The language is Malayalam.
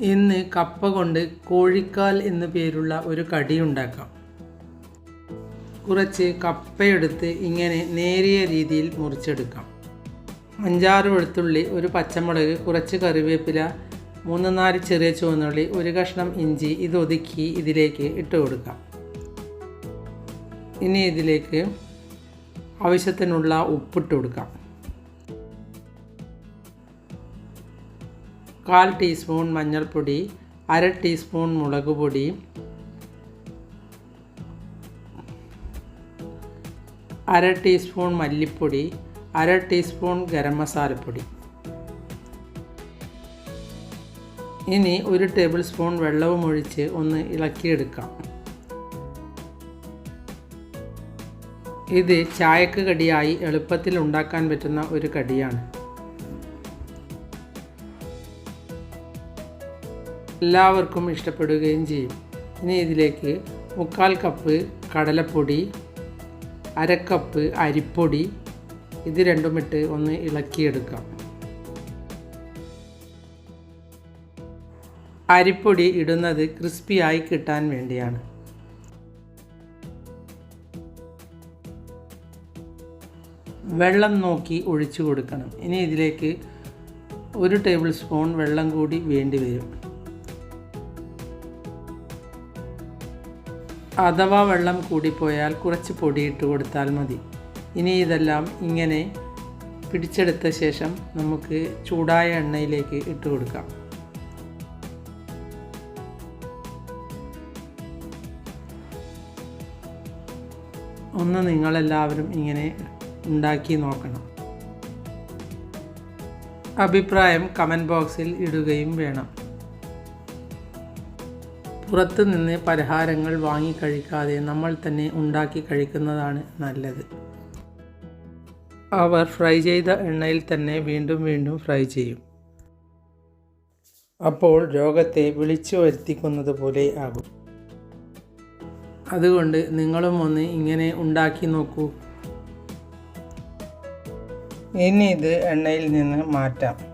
ഇന്ന് കപ്പ കൊണ്ട് കോഴിക്കാൽ എന്നു പേരുള്ള ഒരു കടി ഉണ്ടാക്കാം. കുറച്ച് കപ്പയെടുത്ത് ഇങ്ങനെ നേരിയ രീതിയിൽ മുറിച്ചെടുക്കാം. അഞ്ചാറ് വെളുത്തുള്ളി ഒരു പച്ചമുളക് കുറച്ച് കറിവേപ്പില മൂന്ന് നാല് ചെറിയ ചുവന്നുള്ളി ഒരു കഷ്ണം ഇഞ്ചി ഇത് ഒതുക്കി ഇതിലേക്ക് ഇട്ട് കൊടുക്കാം. ഇനി ഇതിലേക്ക് ആവശ്യത്തിനുള്ള ഉപ്പിട്ട് കൊടുക്കാം. കാൽ ടീസ്പൂൺ മഞ്ഞൾപ്പൊടി അര ടീസ്പൂൺ മുളക് പൊടി അര ടീസ്പൂൺ മല്ലിപ്പൊടി അര ടീസ്പൂൺ ഗരം മസാലപ്പൊടി. ഇനി ഒരു ടേബിൾ സ്പൂൺ വെള്ളവും ഒഴിച്ച് ഒന്ന് ഇളക്കിയെടുക്കാം. ഇത് ചായക്ക് കടിയായി എളുപ്പത്തിൽ ഉണ്ടാക്കാൻ പറ്റുന്ന ഒരു കടിയാണ്. എല്ലാവർക്കും ഇഷ്ടപ്പെടുകയും ചെയ്യും. ഇനി ഇതിലേക്ക് മുക്കാൽ കപ്പ് കടലപ്പൊടി അരക്കപ്പ് അരിപ്പൊടി ഇത് രണ്ടും ഇട്ട് ഒന്ന് ഇളക്കിയെടുക്കാം. അരിപ്പൊടി ഇടുന്നത് ക്രിസ്പിയായി കിട്ടാൻ വേണ്ടിയാണ്. വെള്ളം നോക്കി ഒഴിച്ചു കൊടുക്കണം. ഇനി ഇതിലേക്ക് ഒരു ടേബിൾ സ്പൂൺ വെള്ളം കൂടി വേണ്ടി വരും. അഥവാ വെള്ളം കൂടിപ്പോയാൽ കുറച്ച് പൊടിയിട്ട് കൊടുത്താൽ മതി. ഇനി ഇതെല്ലാം ഇങ്ങനെ പിടിച്ചെടുത്ത ശേഷം നമുക്ക് ചൂടായ എണ്ണയിലേക്ക് ഇട്ട് കൊടുക്കാം. ഒന്ന് നിങ്ങളെല്ലാവരും ഇങ്ങനെ ഉണ്ടാക്കി നോക്കണം. അഭിപ്രായം കമന്റ് ബോക്സിൽ ഇടുകയും വേണം. പുറത്തു നിന്ന് പലഹാരങ്ങൾ വാങ്ങിക്കഴിക്കാതെ നമ്മൾ തന്നെ ഉണ്ടാക്കി കഴിക്കുന്നതാണ് നല്ലത്. അവർ ഫ്രൈ ചെയ്ത എണ്ണയിൽ തന്നെ വീണ്ടും വീണ്ടും ഫ്രൈ ചെയ്യും. അപ്പോൾ രോഗത്തെ വിളിച്ചു വരുത്തിക്കുന്നത് പോലെ ആകും. അതുകൊണ്ട് നിങ്ങളും ഒന്ന് ഇങ്ങനെ ഉണ്ടാക്കി നോക്കൂ. ഇനി ഇത് എണ്ണയിൽ നിന്ന് മാറ്റാം.